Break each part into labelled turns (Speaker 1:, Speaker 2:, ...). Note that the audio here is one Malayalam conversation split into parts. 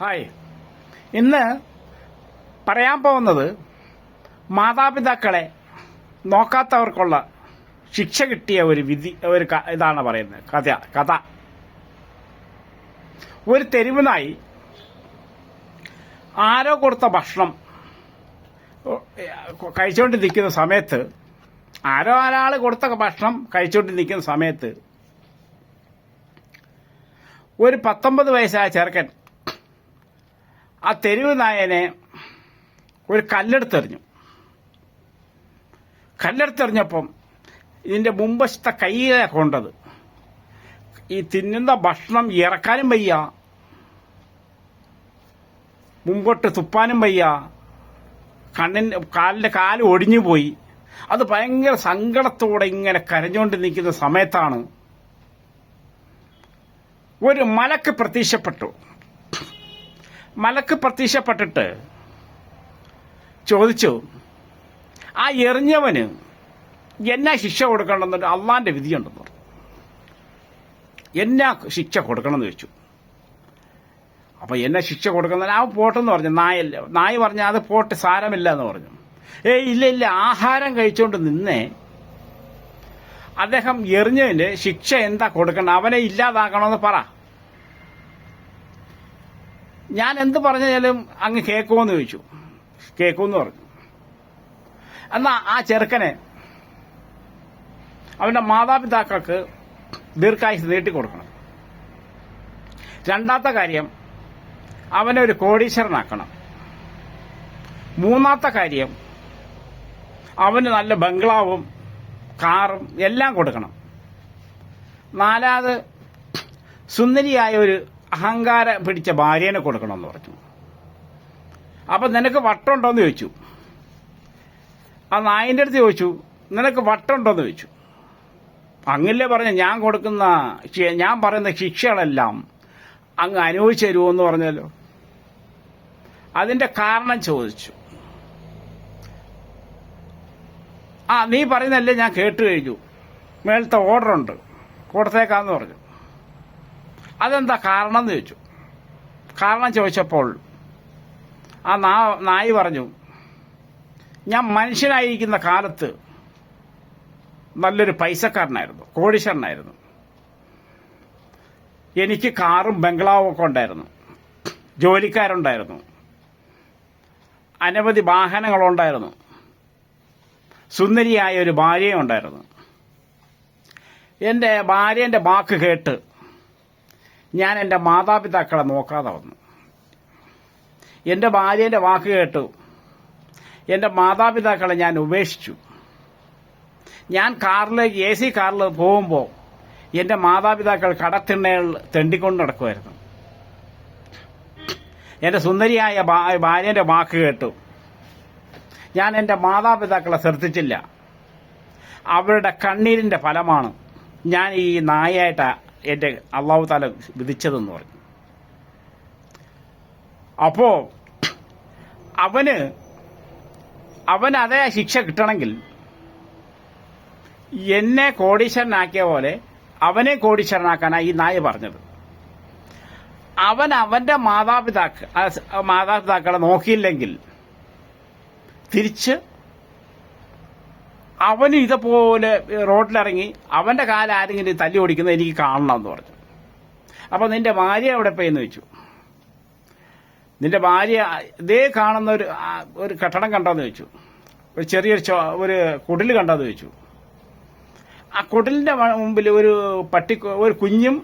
Speaker 1: ഹായ്. ഇന്ന് പറയാൻ പോകുന്നത് മാതാപിതാക്കളെ നോക്കാത്തവർക്കുള്ള ശിക്ഷ കിട്ടിയ ഒരു വിധി ഒരു ഇതാണ് പറയുന്നത്. കഥ കഥ. ഒരു തെരുവിനായി ആരോ കൊടുത്ത ഭക്ഷണം കഴിച്ചുകൊണ്ട് നിൽക്കുന്ന സമയത്ത് ആരോ ഒരാൾ കൊടുത്ത ഭക്ഷണം കഴിച്ചുകൊണ്ട് നിൽക്കുന്ന സമയത്ത് ഒരു പത്തൊമ്പത് വയസ്സായ ചെറുക്കൻ ആ തെരുവ് നായനെ ഒരു കല്ലെടുത്തെറിഞ്ഞു. കല്ലെടുത്തെറിഞ്ഞപ്പം ഇതിന്റെ മുമ്പശത്തെ കയ്യിലെ കൊണ്ടത്. ഈ തിന്നുന്ന ഭക്ഷണം ഇറക്കാനും വയ്യ. മുമ്പോട്ട് തുപ്പാനും വയ്യ. കണ്ണിന് കാലിന്റെ കാൽ ഒടിഞ്ഞു പോയി. അത് ഭയങ്കര സങ്കടത്തോടെ ഇങ്ങനെ കരഞ്ഞുകൊണ്ട് നിൽക്കുന്ന സമയത്താണ് ഒരു മലക്ക് പ്രത്യക്ഷപ്പെട്ടു. മലക്ക് പ്രത്യക്ഷപ്പെട്ടിട്ട് ചോദിച്ചു ആ എറിഞ്ഞവന് എന്നാ ശിക്ഷ കൊടുക്കണമെന്നുണ്ട് അള്ളാന്റെ വിധിയുണ്ടെന്ന് പറഞ്ഞു. എന്നാ ശിക്ഷ കൊടുക്കണമെന്ന് ചോദിച്ചു. അപ്പൊ എന്നെ ശിക്ഷ കൊടുക്കുന്ന ആ പോട്ടെന്ന് പറഞ്ഞു. നായല്ല നായ പറഞ്ഞ അത് പോട്ട് സാരമില്ല എന്ന് പറഞ്ഞു. ഏയ് ഇല്ല ഇല്ല ആഹാരം കഴിച്ചുകൊണ്ട് നിന്നേ. അദ്ദേഹം എറിഞ്ഞതിന് ശിക്ഷ എന്താ കൊടുക്കണം അവനെ ഇല്ലാതാക്കണമെന്ന് പറ. ഞാൻ എന്ത് പറഞ്ഞാലും അങ്ങ് കേൾക്കുമെന്ന് ചോദിച്ചു. കേൾക്കുമെന്ന് പറഞ്ഞു. എന്നാ ആ ചെറുക്കനെ അവന്റെ മാതാപിതാക്കൾക്ക് ദീർഘായുസ് നീട്ടിക്കൊടുക്കണം. രണ്ടാമത്തെ കാര്യം അവനെ ഒരു കോടീശ്വരനാക്കണം. മൂന്നാമത്തെ കാര്യം അവന് നല്ല ബംഗ്ലാവും കാറും എല്ലാം കൊടുക്കണം. നാലാമത് സുന്ദരിയായ ഒരു അഹങ്കാരം പിടിച്ച ഭാര്യനെ കൊടുക്കണമെന്ന് പറഞ്ഞു. അപ്പൊ നിനക്ക് വട്ടുണ്ടോന്ന് ചോദിച്ചു. ആ നായിന്റെ അടുത്ത് ചോദിച്ചു നിനക്ക് വട്ടുണ്ടോന്ന് ചോദിച്ചു. അങ്ങില്ലേ പറഞ്ഞ ഞാൻ കൊടുക്കുന്ന ഞാൻ പറയുന്ന ശിക്ഷകളെല്ലാം അങ്ങ് അനുഭവിച്ചു തരുമോ എന്ന് പറഞ്ഞല്ലോ. അതിന്റെ കാരണം ചോദിച്ചു. ആ നീ പറയുന്നല്ലേ ഞാൻ കേട്ടു കഴിഞ്ഞു. മേളത്തെ ഓർഡർ ഉണ്ട്. കൊടുത്തേക്കാന്ന് പറഞ്ഞു. അതെന്താ കാരണം എന്ന് ചോദിച്ചു. കാരണം ചോദിച്ചപ്പോൾ ആ നാ നായി പറഞ്ഞു ഞാൻ മനുഷ്യനായിരിക്കുന്ന കാലത്ത് നല്ലൊരു പൈസക്കാരനായിരുന്നു കോടീശ്വരനായിരുന്നു. എനിക്ക് കാറും ബംഗ്ലാവും ഒക്കെ ഉണ്ടായിരുന്നു ജോലിക്കാരുണ്ടായിരുന്നു. അനവധി വാഹനങ്ങളുണ്ടായിരുന്നു സുന്ദരിയായ ഒരു ഭാര്യയുണ്ടായിരുന്നു എന്റെ ഭാര്യന്റെ വാക്ക് കേട്ട് ഞാൻ എന്റെ മാതാപിതാക്കളെ നോക്കാതെ വന്നു. എന്റെ ഭാര്യേന്റെ വാക്ക് കേട്ടു. എന്റെ മാതാപിതാക്കളെ ഞാൻ ഉപേക്ഷിച്ചു. ഞാൻ കാറിലേക്ക് എ സി കാറിൽ പോകുമ്പോൾ എന്റെ മാതാപിതാക്കൾ കടത്തിണ്ണയിൽ തെണ്ടിക്കൊണ്ട് നടക്കുമായിരുന്നു എന്റെ സുന്ദരിയായ ഭാര്യന്റെ വാക്ക് കേട്ടു. ഞാൻ എന്റെ മാതാപിതാക്കളെ ശ്രദ്ധിച്ചില്ല. അവരുടെ കണ്ണീരിന്റെ ഫലമാണ് ഞാൻ ഈ നായായിട്ട് എന്റെ അള്ളാഹു താല വിധിച്ചതെന്ന് പറഞ്ഞു. അപ്പോ അവന് അവൻ അതേ ശിക്ഷ കിട്ടണമെങ്കിൽ എന്നെ കോടീശ്വരനാക്കിയ പോലെ അവനെ കോടീശ്വരനാക്കാനാണ് ഈ നായ പറഞ്ഞത്. അവൻ അവന്റെ മാതാപിതാക്ക മാതാപിതാക്കളെ നോക്കിയില്ലെങ്കിൽ തിരിച്ച് അവന് ഇതുപോലെ റോഡിലിറങ്ങി അവന്റെ കാല ആരെങ്കിലും തല്ലി ഓടിക്കുന്നത് എനിക്ക് കാണണം എന്ന് പറഞ്ഞു. അപ്പോൾ നിന്റെ ഭാര്യ എവിടെ പോയെന്ന് വെച്ചു നിന്റെ ഭാര്യ ഇതേ കാണുന്ന ഒരു ഒരു കെട്ടിടം കണ്ടെന്ന് വെച്ചു ഒരു ചെറിയൊരു ഒരു കുടിൽ കണ്ടെന്ന് വെച്ചു ആ കുടിലിന്റെ മുമ്പിൽ ഒരു പട്ടി ഒരു കുഞ്ഞും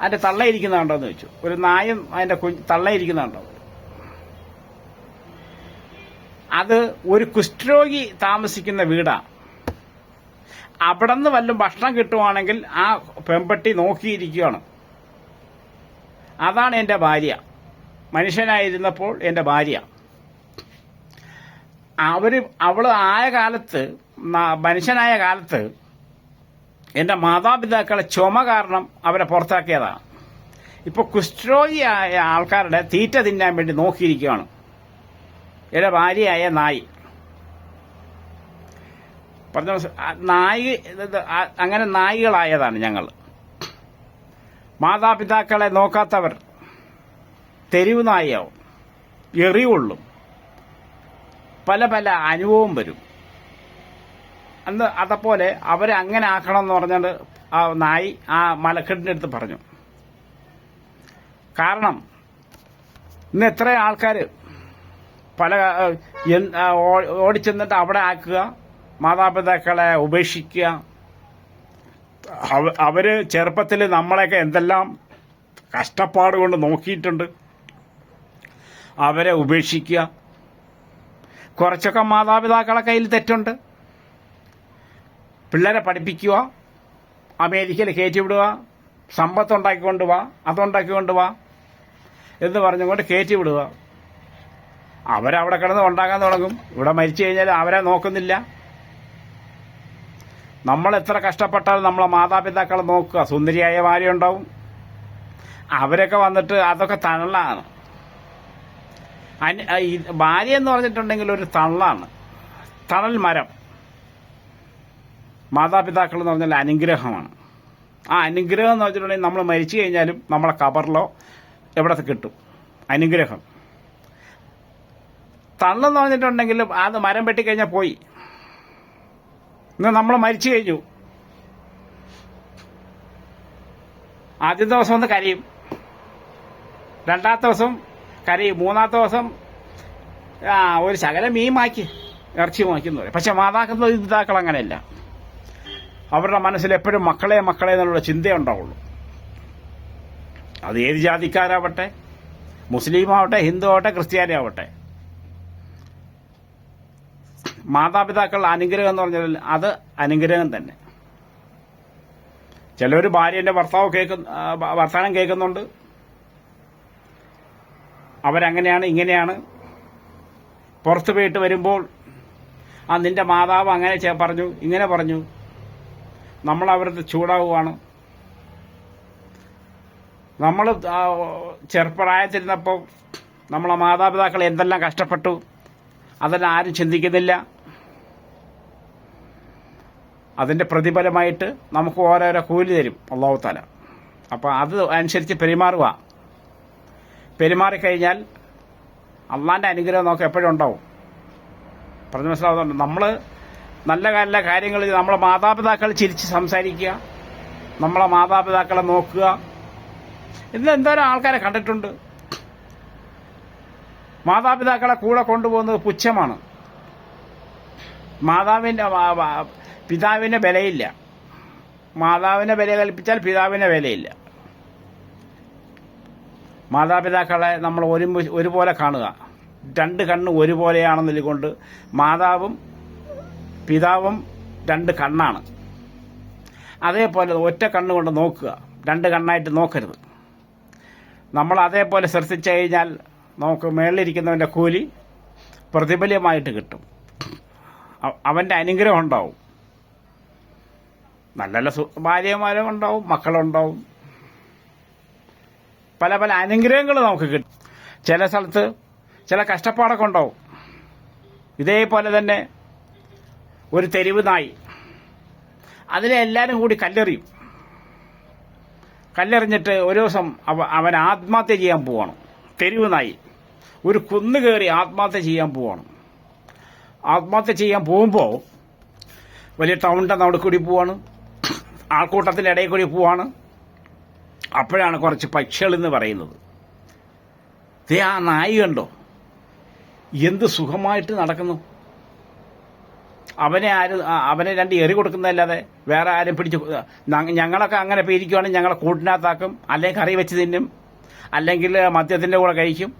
Speaker 1: അതിന്റെ തള്ളയിരിക്കുന്ന എന്ന് വെച്ചു ഒരു നായും അതിന്റെ തള്ളയിരിക്കുന്ന കണ്ടോ അത് ഒരു കുഷ്ഠരോഗി താമസിക്കുന്ന വീടാണ് അവിടെ നിന്ന് വല്ലതും ഭക്ഷണം കിട്ടുവാണെങ്കിൽ ആ പെമ്പട്ടി നോക്കിയിരിക്കുകയാണ്. അതാണ് എന്റെ ഭാര്യ. മനുഷ്യനായിരുന്നപ്പോൾ എന്റെ ഭാര്യ. അവർ അവൾ ആയ കാലത്ത് മനുഷ്യനായ കാലത്ത് എന്റെ മാതാപിതാക്കളെ ചുമ കാരണം അവരെ പുറത്താക്കിയതാണ് ഇപ്പോൾ കുഷ്ഠരോഗിയായ ആൾക്കാരുടെ തീറ്റ തിന്നാൻ വേണ്ടി നോക്കിയിരിക്കുകയാണ്. എന്റെ ഭാര്യയായ നായി. പറഞ്ഞ നായി അങ്ങനെ നായികളായതാണ് ഞങ്ങൾ. മാതാപിതാക്കളെ നോക്കാത്തവർ തെരുവ് നായിയാവും എറിവുള്ളും പല പല അനുഭവം വരും. അന്ന് അതേപോലെ അവരെ അങ്ങനെ ആക്കണം എന്ന് പറഞ്ഞാൽ ആ നായി ആ മലക്കെട്ടിന്റെ അടുത്ത് പറഞ്ഞു. കാരണം ഇന്ന് എത്ര ആൾക്കാർ പല ഓടിച്ചെന്നിട്ട് അവിടെ ആക്കുക മാതാപിതാക്കളെ ഉപേക്ഷിക്കുക. അവ- അവർ ചെറുപ്പത്തിൽ നമ്മളെയൊക്കെ എന്തെല്ലാം കഷ്ടപ്പാട് കൊണ്ട് നോക്കിയിട്ടുണ്ട്. അവരെ ഉപേക്ഷിക്കുക. കുറച്ചൊക്കെ മാതാപിതാക്കളെ കയ്യിൽ തെറ്റുണ്ട്. പിള്ളേരെ പഠിപ്പിക്കുക. അമേരിക്കയിൽ കയറ്റിവിടുക. സമ്പത്ത് ഉണ്ടാക്കിക്കൊണ്ട് വാ അതുണ്ടാക്കിക്കൊണ്ട് വാ എന്ന് പറഞ്ഞുകൊണ്ട് കയറ്റിവിടുക. അവരവിടെ കിടന്ന് ഉണ്ടാക്കാൻ തുടങ്ങും. ഇവിടെ മരിച്ചു കഴിഞ്ഞാൽ അവരെ നോക്കുന്നില്ല. നമ്മൾ എത്ര കഷ്ടപ്പെട്ടാലും നമ്മളെ മാതാപിതാക്കളെ നോക്കുക. സുന്ദരിയായ ഭാര്യ ഉണ്ടാവും. അവരൊക്കെ വന്നിട്ട് അതൊക്കെ തള്ളാണ്. ഭാര്യ എന്ന് പറഞ്ഞിട്ടുണ്ടെങ്കിൽ ഒരു തള്ളാണ്. തണൽ മരം. മാതാപിതാക്കൾ എന്ന് പറഞ്ഞാൽ അനുഗ്രഹമാണ്. ആ അനുഗ്രഹം എന്ന് വെച്ചിട്ടുണ്ടെങ്കിൽ നമ്മൾ മരിച്ചു കഴിഞ്ഞാലും നമ്മളെ കബറിലോ എവിടെ കിട്ടും. അനുഗ്രഹം. തള്ളെന്ന് പറഞ്ഞിട്ടുണ്ടെങ്കിൽ അത് മരം വെട്ടിക്കഴിഞ്ഞാൽ പോയി. ഇന്ന് നമ്മൾ മരിച്ചു കഴിഞ്ഞു. ആദ്യ ദിവസം ഒന്ന് കരയും. രണ്ടാമത്തെ ദിവസം കരയും. മൂന്നാമത്തെ ദിവസം ആ ഒരു ശകലം മീൻ മാക്കി ഇറച്ചി മാക്കിന്ന് പറയും. പക്ഷെ പിതാക്കൾ അങ്ങനെയല്ല. അവരുടെ മനസ്സിൽ എപ്പോഴും മക്കളെ മക്കളെ എന്നുള്ള ചിന്തയുണ്ടാവുള്ളൂ അത് ഏത് ജാതിക്കാരാവട്ടെ മുസ്ലിം ആവട്ടെ ഹിന്ദു ആവട്ടെ ക്രിസ്ത്യാനി ആവട്ടെ മാതാപിതാക്കളുടെ അനുഗ്രഹം എന്ന് പറഞ്ഞാൽ അത് അനുഗ്രഹം തന്നെ. ചിലർ ഭാര്യന്റെ ഭർത്താവ് കേൾക്കുന്ന വർത്താനം കേൾക്കുന്നുണ്ട്. അവരങ്ങനെയാണ് ഇങ്ങനെയാണ്. പുറത്തു പോയിട്ട് വരുമ്പോൾ ആ നിന്റെ മാതാവ് അങ്ങനെ പറഞ്ഞു ഇങ്ങനെ പറഞ്ഞു. നമ്മൾ അവരുടെ ചൂടാവുകയാണ് നമ്മൾ ചെറുപ്രായത്തിരുന്നപ്പോൾ നമ്മളെ മാതാപിതാക്കൾ എന്തെല്ലാം കഷ്ടപ്പെട്ടു അതെല്ലാം ആരും ചിന്തിക്കുന്നില്ല. അതിന്റെ പ്രതിഫലമായിട്ട് നമുക്ക് ഓരോരോ കൂലി തരും അള്ളാഹു താല അപ്പോൾ അത് അനുസരിച്ച് പെരുമാറുക. പെരുമാറിക്കഴിഞ്ഞാൽ അള്ളാന്റെ അനുഗ്രഹം നമുക്ക് എപ്പോഴും ഉണ്ടാവും. പറഞ്ഞു മനസ്സിലാവുന്നുണ്ട് നമ്മൾ നല്ല നല്ല കാര്യങ്ങൾ നമ്മളെ മാതാപിതാക്കൾ ചിരിച്ച് സംസാരിക്കുക നമ്മളെ മാതാപിതാക്കളെ നോക്കുക. ഇന്ന് എന്തോരം ആൾക്കാരെ കണ്ടിട്ടുണ്ട്. മാതാപിതാക്കളെ കൂടെ കൊണ്ടുപോകുന്നത് പുച്ഛമാണ്. മാതാവിന്റെ മാ- മാ- പിതാവിന് വിലയില്ല മാതാവിനെ വില കൽപ്പിച്ചാൽ പിതാവിന് വിലയില്ല മാതാപിതാക്കളെ നമ്മൾ ഒരുമി ഒരുപോലെ കാണുക. രണ്ട് കണ്ണ് ഒരുപോലെയാണെന്നതുകൊണ്ട് മാതാവും പിതാവും രണ്ട് കണ്ണാണ്. അതേപോലെ ഒറ്റ കണ്ണുകൊണ്ട് നോക്കുക. രണ്ട് കണ്ണായിട്ട് നോക്കരുത്. നമ്മൾ അതേപോലെ ശ്രദ്ധിച്ചു കഴിഞ്ഞാൽ നമുക്ക് മേളിലിരിക്കുന്നവന്റെ കൂലി പ്രതിഫലമായിട്ട് കിട്ടും. അവ- അവന്റെ അനുഗ്രഹം ഉണ്ടാവും. നല്ല നല്ല ഭാര്യമാരും ഉണ്ടാവും മക്കളുണ്ടാവും. പല പല അനുഗ്രഹങ്ങൾ നമുക്ക് കിട്ടും. ചില സ്ഥലത്ത് ചില കഷ്ടപ്പാടൊക്കെ ഉണ്ടാവും. ഇതേപോലെ തന്നെ ഒരു തെരുവ് നായി. അതിനെ എല്ലാവരും കൂടി കല്ലെറിയും. കല്ലെറിഞ്ഞിട്ട് ഒരു ദിവസം അവ അവൻ ആത്മഹത്യ ചെയ്യാൻ പോവാണ്. തെരുവ് നായി. ഒരു കുന്ന് കയറി ആത്മഹത്യ ചെയ്യാൻ പോവാണ്. ആത്മഹത്യ ചെയ്യാൻ പോകുമ്പോൾ വലിയ ടൗണിന്റെ നടുക്കൂടി പോവാണ്. ആൾക്കൂട്ടത്തിന്റെ ഇടയിൽ കൂടി പോവാണ്. അപ്പോഴാണ് കുറച്ച് പക്ഷികളെന്ന് പറയുന്നത്. ദേ ആ നായി കണ്ടോ? എന്ത് സുഖമായിട്ട് നടക്കുന്നു. അവനെ ആരും അവനെ രണ്ട് എറി കൊടുക്കുന്നതല്ലാതെ വേറെ ആരും പിടിച്ച് ഞങ്ങളൊക്കെ അങ്ങനെ പിരിക്കുവാണെങ്കിൽ ഞങ്ങളെ കൂട്ടിനകത്താക്കും അല്ലെങ്കിൽ കറി വെച്ച് തിന്നും അല്ലെങ്കിൽ മദ്യത്തിന്റെ കൂടെ കഴിക്കും.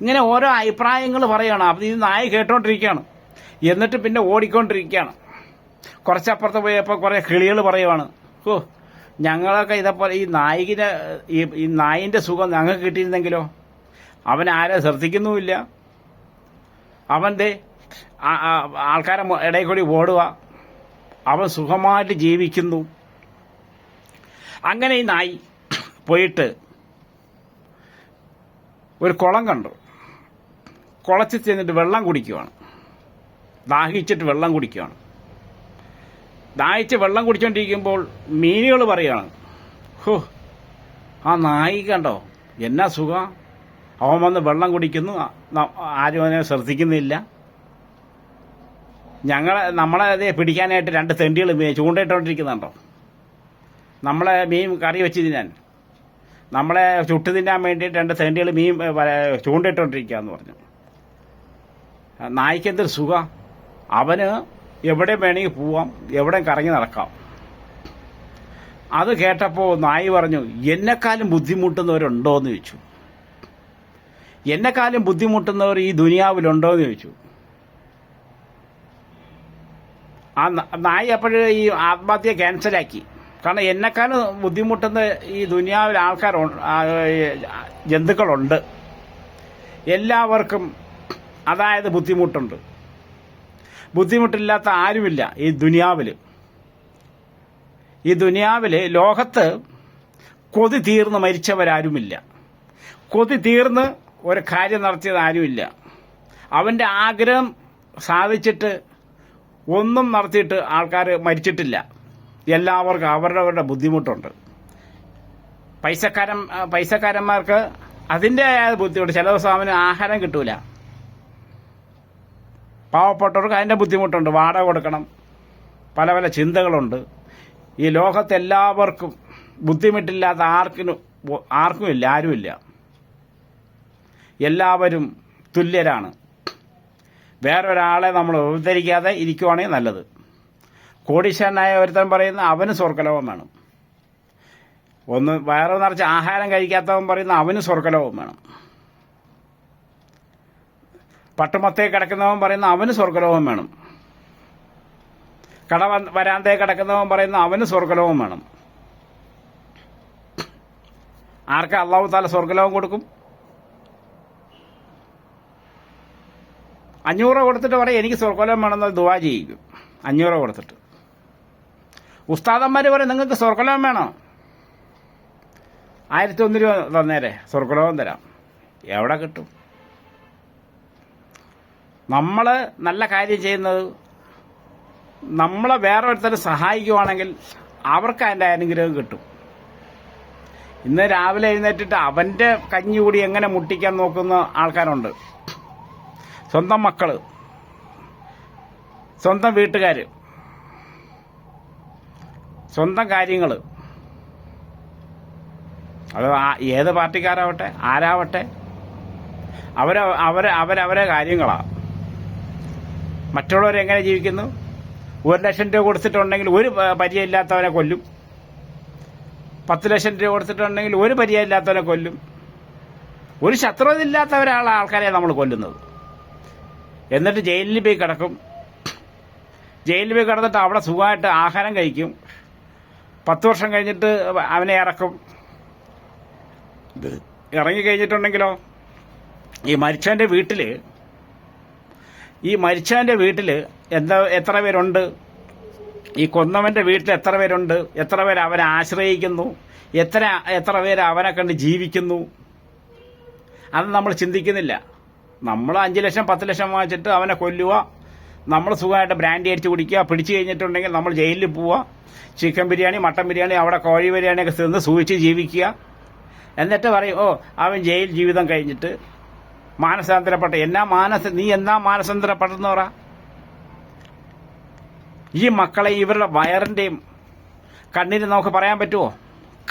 Speaker 1: ഇങ്ങനെ ഓരോ അഭിപ്രായങ്ങൾ പറയുകയാണ് അപ്പം ഇത് നായ കേട്ടോണ്ടിരിക്കുകയാണ്. എന്നിട്ട് പിന്നെ ഓടിക്കൊണ്ടിരിക്കുകയാണ്. കുറച്ചപ്പുറത്ത് പോയപ്പോൾ കുറേ കിളികൾ പറയുവാണ് ഓ ഞങ്ങളൊക്കെ ഇതേപോലെ ഈ നായികിനെ ഈ ഈ നായിന്റെ സുഖം ഞങ്ങൾക്ക് കിട്ടിയിരുന്നെങ്കിലോ? അവൻ ആരെ ശ്രദ്ധിക്കുന്നുമില്ല. അവന്റെ ആൾക്കാരെ ഇടയിൽ കൂടി ഓടുക അവൻ സുഖമായിട്ട് ജീവിക്കുന്നു. അങ്ങനെ ഈ നായി പോയിട്ട് ഒരു കുളം കണ്ടു. കുളച്ച് ചെന്നിട്ട് വെള്ളം കുടിക്കുവാണ്. ദാഹിച്ചിട്ട് വെള്ളം കുടിക്കുകയാണ് ദാഹിച്ച് വെള്ളം കുടിച്ചോണ്ടിരിക്കുമ്പോൾ മീനുകൾ പറയാണ് ഹോ ആ നായി കണ്ടോ? എന്നാ സുഖം? അവൻ വന്ന് വെള്ളം കുടിക്കുന്നു. ആരും അതിനെ ശ്രദ്ധിക്കുന്നില്ല. ഞങ്ങളെ നമ്മളെ അതേ പിടിക്കാനായിട്ട് രണ്ട് തെണ്ടികൾ ചൂണ്ടയിട്ടോണ്ടിരിക്കുന്നുണ്ടോ? നമ്മളെ മീൻ കറി വെച്ച് തിന്നാൻ. നമ്മളെ ചുട്ടു തിന്നാൻ വേണ്ടിയിട്ട് രണ്ട് തെണ്ടികൾ മീൻ ചൂണ്ടയിട്ടോണ്ടിരിക്കുക എന്ന് പറഞ്ഞു. നായിക്കെന്തൊരു സുഖം? അവന് എവിടെ വേണമെങ്കിൽ പോവാം എവിടെ കറങ്ങി നടക്കാം. അത് കേട്ടപ്പോൾ നായി പറഞ്ഞു എന്നെക്കാലും ബുദ്ധിമുട്ടുന്നവരുണ്ടോ എന്ന് ചോദിച്ചു. എന്നെക്കാലും ബുദ്ധിമുട്ടുന്നവർ ഈ ദുനിയാവിലുണ്ടോ എന്ന് ചോദിച്ചു. ആ നായി അപ്പോഴും ഈ ആത്മഹത്യ ക്യാൻസലാക്കി. കാരണം എന്നെക്കാളും ബുദ്ധിമുട്ടുന്ന ഈ ദുനിയാവിൽ ആൾക്കാർ ജന്തുക്കളുണ്ട്. എല്ലാവർക്കും അതായത് ബുദ്ധിമുട്ടുണ്ട്. ബുദ്ധിമുട്ടില്ലാത്ത ആരുമില്ല ഈ ദുനിയാവിൽ ഈ ദുനിയാവിൽ ലോകത്ത് കൊതി തീർന്ന് മരിച്ചവരാരുമില്ല. കൊതി തീർന്ന് ഒരു കാര്യം നടത്തിയത് ആരുമില്ല. അവന്റെ ആഗ്രഹം സാധിച്ചിട്ട് ഒന്നും നടത്തിയിട്ട് ആൾക്കാർ മരിച്ചിട്ടില്ല. എല്ലാവർക്കും അവരവരുടെ ബുദ്ധിമുട്ടുണ്ട്. പൈസക്കാരൻ പൈസക്കാരന്മാർക്ക് അതിന്റെതായ ബുദ്ധിമുട്ട്. ചില ദിവസം അവന് ആഹാരം കിട്ടൂല. പാവപ്പെട്ടവർക്ക് അതിന്റെ ബുദ്ധിമുട്ടുണ്ട് വാടക കൊടുക്കണം. പല പല ചിന്തകളുണ്ട്. ഈ ലോകത്തെല്ലാവർക്കും ബുദ്ധിമുട്ടില്ലാത്ത ആർക്കിനും ആർക്കും ഇല്ല ആരുമില്ല. എല്ലാവരും തുല്യരാണ്. വേറൊരാളെ നമ്മൾ ഉദ്ധരിക്കാതെ ഇരിക്കുവാണെങ്കിൽ നല്ലത്. കോടീശ്വരനായ ഒരുത്തൻ പറയുന്ന അവന് സ്വർഗലോകം വേണം. ഒന്ന് വയറ് നിറച്ച് ആഹാരം കഴിക്കാത്തവൻ പറയുന്ന അവന് സ്വർഗലോകം വേണം. പട്ടുമത്തേ കിടക്കുന്നവൻ പറയുന്ന അവന് സ്വർഗലോകം വേണം. കട വരാന്തേ കിടക്കുന്നവൻ പറയുന്ന അവന് സ്വർഗലോകം വേണം. ആർക്ക് അള്ളാഹു താല സ്വർഗലോകം കൊടുക്കും? അഞ്ഞൂറ് കൊടുത്തിട്ട് പറയും എനിക്ക് സ്വർഗലോകം വേണമെന്ന് ദുവാ ചെയ്യിക്കും. അഞ്ഞൂറ് കൊടുത്തിട്ട്. ഉസ്താദന്മാർ പറയും നിങ്ങൾക്ക് സ്വർഗലോകം വേണോ? ആയിരത്തി ഒന്ന് രൂപ തന്നേരെ സ്വർഗലോകം തരാം. എവിടെ കിട്ടും? നമ്മൾ നല്ല കാര്യം ചെയ്യുന്നത് നമ്മളെ വേറെ ഒരുത്തരെ സഹായിക്കുവാണെങ്കിൽ അവർക്ക് അതിന്റെ അനുഗ്രഹം കിട്ടും. ഇന്ന് രാവിലെ എഴുന്നേറ്റിട്ട് അവന്റെ കഞ്ഞി കൂടി എങ്ങനെ മുട്ടിക്കാൻ നോക്കുന്ന ആൾക്കാരുണ്ട്. സ്വന്തം മക്കൾ സ്വന്തം വീട്ടുകാർ സ്വന്തം കാര്യങ്ങൾ അത് ഏത് പാർട്ടിക്കാരാവട്ടെ ആരാവട്ടെ? അവർ അവരെ അവരവരെ കാര്യങ്ങളാ. മറ്റുള്ളവർ എങ്ങനെ ജീവിക്കുന്നു? ഒരു ലക്ഷം രൂപ കൊടുത്തിട്ടുണ്ടെങ്കിൽ ഒരു പരിചയമില്ലാത്തവനെ കൊല്ലും. പത്ത് ലക്ഷം രൂപ കൊടുത്തിട്ടുണ്ടെങ്കിൽ ഒരു പരിചയമില്ലാത്തവനെ കൊല്ലും. ഒരു ശത്രുത ഇല്ലാത്തവരാണ് ആൾക്കാരെ നമ്മൾ കൊല്ലുന്നത്. എന്നിട്ട് ജയിലിൽ പോയി കിടക്കും. ജയിലിൽ പോയി കിടന്നിട്ട് അവിടെ സുഖമായിട്ട് ആഹാരം കഴിക്കും. പത്ത് വർഷം കഴിഞ്ഞിട്ട് അവനെ ഇറക്കും. ഇറങ്ങി കഴിഞ്ഞിട്ടുണ്ടെങ്കിലോ? ഈ മരിച്ചവന്റെ വീട്ടിൽ ഈ മരിച്ചവന്റെ വീട്ടിൽ എന്താ എത്ര പേരുണ്ട്? ഈ കൊന്നവന്റെ വീട്ടിൽ എത്ര പേരുണ്ട്? എത്ര പേര് അവനെ ആശ്രയിക്കുന്നു? എത്ര എത്ര പേര് അവനെ കണ്ട് ജീവിക്കുന്നു? അത് നമ്മൾ ചിന്തിക്കുന്നില്ല. നമ്മൾ അഞ്ച് ലക്ഷം പത്ത് ലക്ഷം വാങ്ങിച്ചിട്ട് അവനെ കൊല്ലുക. നമ്മൾ സുഖമായിട്ട് ബ്രാൻഡി അടിച്ച് കുടിക്കുക. പിടിച്ചു കഴിഞ്ഞിട്ടുണ്ടെങ്കിൽ നമ്മൾ ജയിലിൽ പോവുക. ചിക്കൻ ബിരിയാണി മട്ടൻ ബിരിയാണി അവിടെ കോഴി ബിരിയാണിയൊക്കെ തിന്ന് സൂക്ഷിച്ച് ജീവിക്കുക. എന്നിട്ട് പറയും ഓ അവൻ ജയിൽ ജീവിതം കഴിഞ്ഞിട്ട് മാനസാന്തരപ്പെട്ട എന്നാ മാനസ നീ എന്നാ മാനസാന്തരപ്പെട്ടെന്ന് പറ. ഈ മക്കളെ ഇവരുടെ വയറിന്റെയും കണ്ണിന് നമുക്ക് പറയാൻ പറ്റുമോ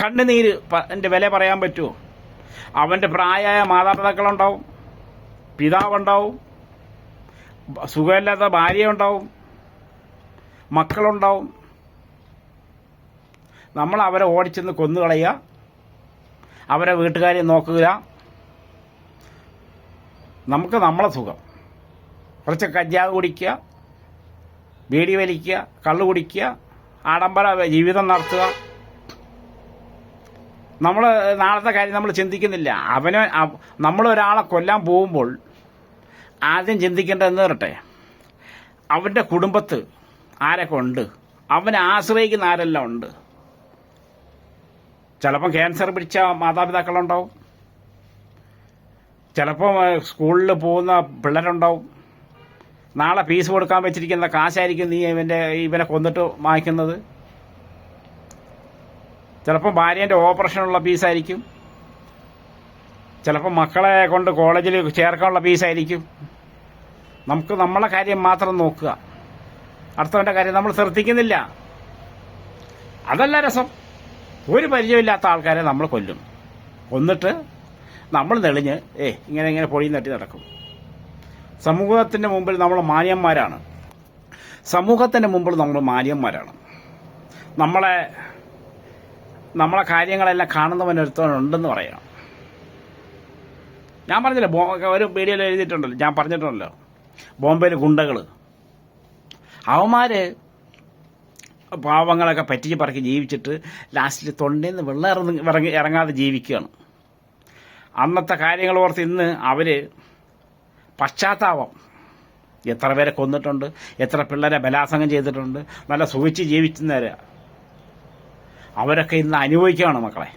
Speaker 1: കണ്ണുനീര് എന്റെ വില പറയാൻ പറ്റുമോ അവന്റെ പ്രായമായ മാതാപിതാക്കളുണ്ടാവും പിതാവുണ്ടാവും സുഖമില്ലാത്ത ഭാര്യ ഉണ്ടാവും മക്കളുണ്ടാവും. നമ്മൾ അവരെ ഓടിച്ചെന്ന് കൊന്നുകളയുക അവരെ വീട്ടുകാരെ നോക്കുക നമുക്ക് നമ്മളെ സുഖം. കുറച്ച് കഞ്ചാവ് കുടിക്കുക ബീഡി വലിക്കുക കള്ളു കുടിക്കുക ആഡംബര ജീവിതം നടത്തുക. നമ്മൾ നാളത്തെ കാര്യം നമ്മൾ ചിന്തിക്കുന്നില്ല. അവനെ നമ്മളൊരാളെ കൊല്ലാൻ പോകുമ്പോൾ ആദ്യം ചിന്തിക്കേണ്ടതെന്ന് പറട്ടെ അവന്റെ കുടുംബത്ത് ആരൊക്കെ ഉണ്ട്? അവനെ ആശ്രയിക്കുന്ന ആരെല്ലാം ഉണ്ട്? ചിലപ്പം ക്യാൻസർ പിടിച്ച മാതാപിതാക്കളുണ്ടാവും. ചിലപ്പോൾ സ്കൂളിൽ പോകുന്ന പിള്ളേരുണ്ടാവും. നാളെ ഫീസ് കൊടുക്കാൻ വെച്ചിരിക്കുന്ന കാശായിരിക്കും നീ ഇവന്റെ ഇവനെ കൊന്നിട്ട് വാങ്ങിക്കുന്നത്. ചിലപ്പോൾ ഭാര്യേന്റെ ഓപ്പറേഷനുള്ള ഫീസായിരിക്കും. ചിലപ്പോൾ മക്കളെ കൊണ്ട് കോളേജിൽ ചേർക്കാനുള്ള ഫീസായിരിക്കും. നമുക്ക് നമ്മളെ കാര്യം മാത്രം നോക്കുക. അടുത്തവന്റെ കാര്യം നമ്മൾ ശ്രദ്ധിക്കുന്നില്ല. അതല്ല രസം. ഒരു പരിചയമില്ലാത്ത ആൾക്കാരെ നമ്മൾ കൊല്ലും. കൊന്നിട്ട് നമ്മൾ തെളിഞ്ഞ് ഏ ഇങ്ങനെ ഇങ്ങനെ പൊടി തട്ടി നടക്കും. സമൂഹത്തിന്റെ മുമ്പിൽ നമ്മൾ മാന്യന്മാരാണ്. സമൂഹത്തിന്റെ മുമ്പിൽ നമ്മൾ മാന്യന്മാരാണ്. നമ്മളെ നമ്മളെ കാര്യങ്ങളെല്ലാം കാണുന്നവനൊരുത്തവനുണ്ടെന്ന് പറയാം. ഞാൻ പറഞ്ഞില്ല ഒരു വീഡിയോയിൽ എഴുതിയിട്ടുണ്ടല്ലോ ഞാൻ പറഞ്ഞിട്ടുണ്ടല്ലോ ബോംബെയിൽ ഗുണ്ടകൾ അവന്മാർ പാവങ്ങളൊക്കെ പറ്റിച്ച് പറക്കി ജീവിച്ചിട്ട് ലാസ്റ്റിൽ തൊണ്ടയിൽ നിന്ന് വെള്ളം ഇറങ്ങി ഇറങ്ങാതെ ജീവിക്കുകയാണ്. അന്നത്തെ കാര്യങ്ങൾ ഓർത്ത് ഇന്ന് അവർ പശ്ചാത്താപം. എത്ര പേരെ കൊന്നിട്ടുണ്ട് എത്ര പിള്ളേരെ ബലാസംഗം ചെയ്തിട്ടുണ്ട് നല്ല സുഖിച്ച് ജീവിക്കുന്നവർ അവരൊക്കെ ഇന്ന് അനുഭവിക്കുകയാണ് മക്കളെ.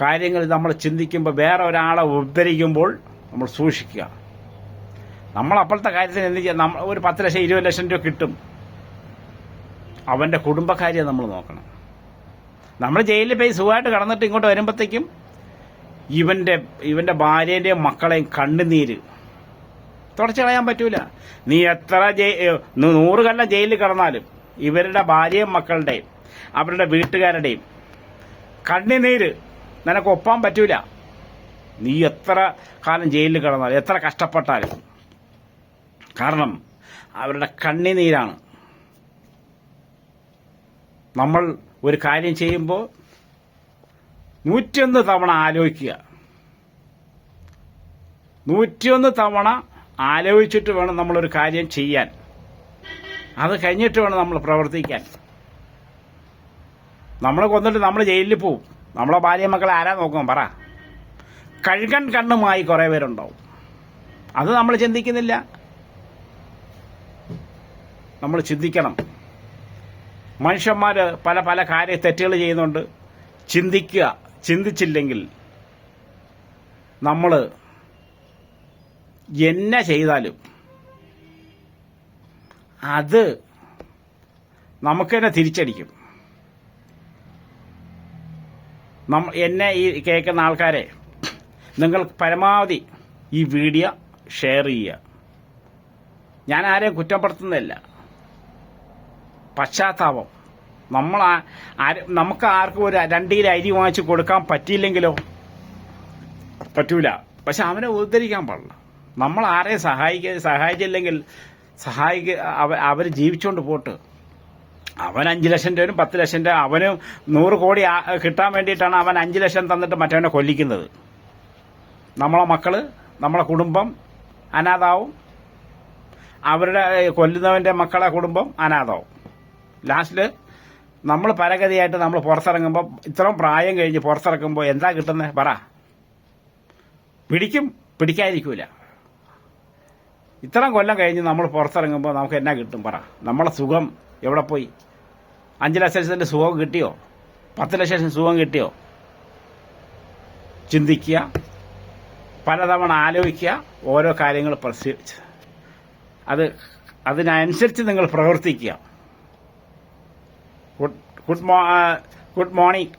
Speaker 1: കാര്യങ്ങൾ നമ്മൾ ചിന്തിക്കുമ്പോൾ വേറെ ഒരാളെ ഉദ്ധരിക്കുമ്പോൾ നമ്മൾ സൂക്ഷിക്കുക. നമ്മൾ അപ്പോഴത്തെ കാര്യത്തിന് എന്ത് ചെയ്യാം? നമ്മൾ ഒരു പത്ത് ലക്ഷം ഇരുപത് ലക്ഷം രൂപ കിട്ടും. അവന്റെ കുടുംബക്കാര്യം നമ്മൾ നോക്കണം. നമ്മൾ ജയിലിൽ പോയി സുഖമായിട്ട് കടന്നിട്ട് ഇങ്ങോട്ട് വരുമ്പോഴത്തേക്കും ഇവന്റെ ഇവന്റെ ഭാര്യേന്റെയും മക്കളെയും കണ്ണുനീര്. തുടച്ചു കളയാൻ പറ്റൂല. നീ എത്ര ജയി- ഏ, നൂറ് കൊല്ലം ജയിലിൽ കിടന്നാലും ഇവരുടെ ഭാര്യയും മക്കളുടെയും അവരുടെ വീട്ടുകാരുടെയും കണ്ണുനീര് നിനക്ക് ഒപ്പാൻ പറ്റൂല. നീ എത്ര കാലം ജയിലിൽ കിടന്നാലും എത്ര കഷ്ടപ്പെട്ടാലും. കാരണം അവരുടെ കണ്ണിനീരാണ്. നമ്മൾ ഒരു കാര്യം ചെയ്യുമ്പോൾ നൂറ്റിയൊന്ന് തവണ ആലോചിക്കുക. നൂറ്റിയൊന്ന് തവണ ആലോചിച്ചിട്ട് വേണം നമ്മളൊരു കാര്യം ചെയ്യാൻ. അത് കഴിഞ്ഞിട്ട് വേണം നമ്മൾ പ്രവർത്തിക്കാൻ. നമ്മളെ കൊന്നിട്ട് നമ്മൾ ജയിലിൽ പോവും. നമ്മളെ ഭാര്യ മക്കളെ ആരാ നോക്കും പറ. കഴുകൻ കണ്ണുമായി കുറേ പേരുണ്ടാവും. അത് നമ്മൾ ചിന്തിക്കുന്നില്ല. നമ്മൾ ചിന്തിക്കണം. മനുഷ്യന്മാർ പല പല കാര്യ തെറ്റുകൾ ചെയ്യുന്നുണ്ട്. ചിന്തിക്കുക. ചിന്തിച്ചില്ലെങ്കിൽ നമ്മൾ എന്നെ ചെയ്താലും അത് നമുക്ക് തന്നെ തിരിച്ചടിക്കും. നമ്മ എന്നെ ഈ കേൾക്കുന്ന ആൾക്കാരെ നിങ്ങൾ പരമാവധി ഈ വീഡിയോ ഷെയർ ചെയ്യുക. ഞാൻ ആരെയും കുറ്റപ്പെടുത്തുന്നില്ല പശ്ചാത്താപം. നമ്മൾ നമുക്ക് ആർക്കും ഒരു രണ്ടീല അരി വാങ്ങിച്ച് കൊടുക്കാൻ പറ്റിയില്ലെങ്കിലോ? പറ്റൂല. പക്ഷെ അവനെ ഉദ്ധരിക്കാൻ പാടില്ല. നമ്മൾ ആരെയും സഹായിക്ക സഹായിച്ചില്ലെങ്കിൽ സഹായിക്ക അവ- അവർ ജീവിച്ചോണ്ട് പോട്ട്. അവൻ അഞ്ചു ലക്ഷം രൂപയും പത്ത് ലക്ഷം രൂപ അവന് നൂറ് കോടി കിട്ടാൻ വേണ്ടിയിട്ടാണ് അവൻ അഞ്ചു ലക്ഷം തന്നിട്ട് മറ്റവനെ കൊല്ലിക്കുന്നത്. നമ്മളെ മക്കൾ നമ്മളെ കുടുംബം അനാഥാവും. അവരുടെ കൊല്ലുന്നവന്റെ മക്കളെ കുടുംബം അനാഥാവും. ലാസ്റ്റിൽ നമ്മൾ പരഗതിയായിട്ട് നമ്മൾ പുറത്തിറങ്ങുമ്പോൾ ഇത്രയും പ്രായം കഴിഞ്ഞ് പുറത്തിറക്കുമ്പോൾ എന്താ കിട്ടുന്നത് പറ. പിടിക്കും പിടിക്കാതിരിക്കൂല. ഇത്രയും കൊല്ലം കഴിഞ്ഞ് നമ്മൾ പുറത്തിറങ്ങുമ്പോൾ നമുക്ക് എന്നാ കിട്ടും പറ. നമ്മളെ സുഖം എവിടെ പോയി? അഞ്ച് ലക്ഷത്തിന്റെ സുഖം കിട്ടിയോ? പത്ത് ലക്ഷം സുഖം കിട്ടിയോ? ചിന്തിക്കുക. പലതവണ ആലോചിക്കുക. ഓരോ കാര്യങ്ങൾ പ്രസവിച്ച് അത് അതിനനുസരിച്ച് നിങ്ങൾ പ്രവർത്തിക്കുക. Uh, good morning.